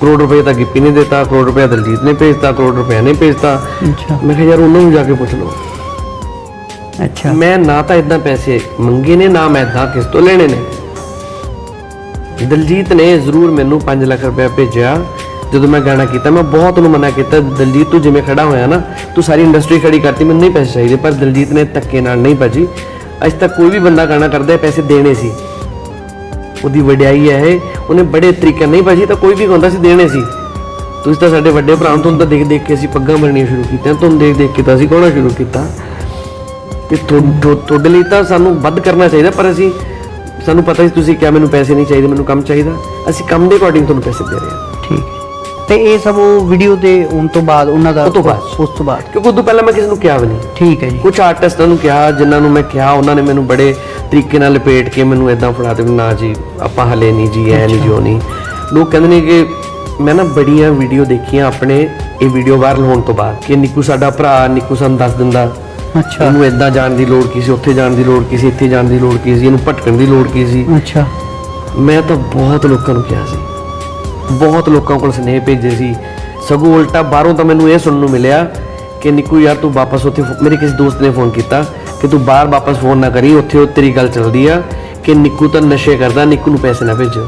ਕਰੋੜ ਰੁਪਏ ਤਾਂ ਗਿੱਪੀ ਨੇ ਦਿੱਤਾ ਕਰੋੜ ਰੁਪਏ ਦਲਜੀਤ ਨੇ ਭੇਜਤਾ ਕਰੋੜ ਰੁਪਏ ਨੇ ਭੇਜਤਾ। ਅੱਛਾ। ਮੈਂ ਕਿਹਾ ਯਾਰ ਉਹਨਾਂ ਨੂੰ ਜਾ ਕੇ ਪੁੱਛ ਲਓ। ਅੱਛਾ। ਮੈਂ ਨਾ ਤਾਂ ਇਦਾਂ ਪੈਸੇ ਮੰਗੇ ਨੇ ਨਾ ਮੈਂ ਇਦਾਂ ਕਿਸ ਤੋਂ ਲੈਣੇ ਨੇ। ਦਲਜੀਤ ਨੇ ਜ਼ਰੂਰ ਮੈਨੂੰ 5 ਲੱਖ ਰੁਪਏ ਭੇਜਿਆ। ਜਦੋਂ ਮੈਂ ਗਾਣਾ ਕੀਤਾ ਮੈਂ ਬਹੁਤ ਨੂੰ ਮਨਾ ਕੀਤਾ ਦਲਜੀਤ ਤੂੰ ਜਿਵੇਂ ਖੜਾ ਹੋਇਆ ਨਾ ਤੂੰ ਸਾਰੀ ਇੰਡਸਟਰੀ ਖੜੀ ਕਰਤੀ ਮੈਨੂੰ ਨਹੀਂ ਪੈਸੇ ਚਾਹੀਦੇ ਪਰ ਦਲਜੀਤ ਨੇ ਧੱਕੇ ਨਾਲ ਨਹੀਂ ਭਾਜੀ। ਅੱਜ ਤੱਕ ਕੋਈ ਵੀ ਬੰਦਾ ਗਾਣਾ ਕਰਦਾ ਪੈਸੇ ਦੇਣੇ ਸੀ। ਉਹਦੀ ਵਡਿਆਈ ਹੈ ਇਹ ਉਹਨੇ ਬੜੇ ਤਰੀਕੇ ਨਹੀਂ ਭਾਜੀ ਤਾਂ ਕੋਈ ਵੀ ਹੁੰਦਾ ਸੀ ਦੇਣੇ ਸੀ। ਤੁਸੀਂ ਤਾਂ ਸਾਡੇ ਵੱਡੇ ਭਰਾ ਤੁਹਾਨੂੰ ਤਾਂ ਦੇਖ ਦੇਖ ਕੇ ਅਸੀਂ ਪੱਗਾਂ ਬਣਨੀਆਂ ਸ਼ੁਰੂ ਕੀਤੀਆਂ ਤੁਹਾਨੂੰ ਦੇਖ ਦੇਖ ਕੇ ਤਾਂ ਅਸੀਂ ਕੋਣਾ ਸ਼ੁਰੂ ਕੀਤਾ। ਤੇ ਤੁਹਾ- ਤੁਹਾਡੇ ਲਈ ਤਾਂ ਸਾਨੂੰ ਵੱਧ ਕਰਨਾ ਚਾਹੀਦਾ ਪਰ ਅਸੀਂ ਸਾਨੂੰ ਪਤਾ ਸੀ ਤੁਸੀਂ ਕਿਹਾ ਮੈਨੂੰ ਪੈਸੇ ਨਹੀਂ ਚਾਹੀਦੇ ਮੈਨੂੰ ਕੰਮ ਚਾਹੀਦਾ। ਅਸੀਂ ਕੰਮ ਦੇ ਅਕੋਰਡਿੰਗ ਤੁਹਾਨੂੰ ਪੈਸੇ ਦੇ ਰਹੇ ਹਾਂ। ਠੀਕ। ਤੇ ਇਹ ਸਭ ਉਹ ਵੀਡੀਓ ਦੇ ਹੋਣ ਤੋਂ ਬਾਅਦ ਉਹਨਾਂ ਦਾ ਉਹ ਤੋਂ ਬਾਅਦ। ਉਸ ਤੋਂ ਬਾਅਦ। ਕਿਉਂਕਿ ਉਦੋਂ ਪਹਿਲਾਂ ਮੈਂ ਕਿਸੇ ਨੂੰ ਕਿਹਾ ਵੀ ਨਹੀਂ। ਠੀਕ ਹੈ ਜੀ। ਕੁਝ ਆਰਟਿਸਟਾਂ ਨੂੰ ਕਿਹਾ ਜਿਨ੍ਹਾਂ ਨੂੰ ਮੈਂ ਕਿਹਾ ਉਹਨਾਂ ਨੇ ਮੈਨੂੰ ਬੜੇ ਤਰੀਕੇ ਨਾਲ ਲਪੇਟ ਕੇ ਮੈਨੂੰ ਇਦਾਂ ਫੜਾ ਦੇ ਨਾ ਜੀ ਆਪਾਂ ਹਲੇ ਨਹੀਂ ਜੀ ਐ ਨਹੀਂ ਜੋ ਨਹੀਂ। ਲੋਕ ਕਹਿੰਦੇ ਨੇ ਕਿ ਮੈਂ ਨਾ ਬੜੀਆਂ ਵੀਡੀਓ ਦੇਖੀਆਂ ਆਪਣੇ ਇਹ ਵੀਡੀਓ ਵਾਇਰਲ ਹੋਣ ਤੋਂ ਬਾਅਦ ਕਿ ਨਿੱਕੂ ਸਾਡਾ ਭਰਾ ਨਿੱਕੂ ਸਾਨੂੰ ਦੱਸ ਦਿੰਦਾ। ਅੱਛਾ। ਇਹਨੂੰ ਇਦਾਂ ਜਾਣ ਦੀ ਲੋੜ ਕੀ ਸੀ ਉੱਥੇ ਜਾਣ ਦੀ ਲੋੜ ਕੀ ਸੀ ਇੱਥੇ ਜਾਣ ਦੀ ਲੋੜ ਕੀ ਸੀ ਇਹਨੂੰ ਭਟਕਣ ਦੀ ਲੋੜ ਕੀ ਸੀ। ਅੱਛਾ। ਮੈਂ ਤਾਂ ਬਹੁਤ ਲੋਕਾਂ ਨੂੰ ਕਿਹਾ ਸੀ। ਬਹੁਤ ਲੋਕਾਂ ਕੋਲ ਸੁਨੇਹੇ ਭੇਜੇ ਸੀ। ਸਗੋਂ ਉਲਟਾ ਬਾਹਰੋਂ ਤਾਂ ਮੈਨੂੰ ਇਹ ਸੁਣਨ ਨੂੰ ਮਿਲਿਆ ਕਿ ਨਿੱਕੂ ਯਾਰ ਤੂੰ ਵਾਪਸ ਉੱਥੇ ਮੇਰੇ ਕਿਸੇ ਦੋਸਤ ਨੇ ਫੋਨ ਕੀਤਾ। ਕਿ ਤੂੰ ਬਾਹਰ ਵਾਪਸ ਫੋਨ ਨਾ ਕਰੀ, ਉੱਥੇ ਉਹ ਤੇਰੀ ਗੱਲ ਚੱਲਦੀ ਆ ਕਿ ਨਿੱਕੂ ਤਾਂ ਨਸ਼ੇ ਕਰਦਾ, ਨਿੱਕੂ ਨੂੰ ਪੈਸੇ ਨਾ ਭੇਜੋ।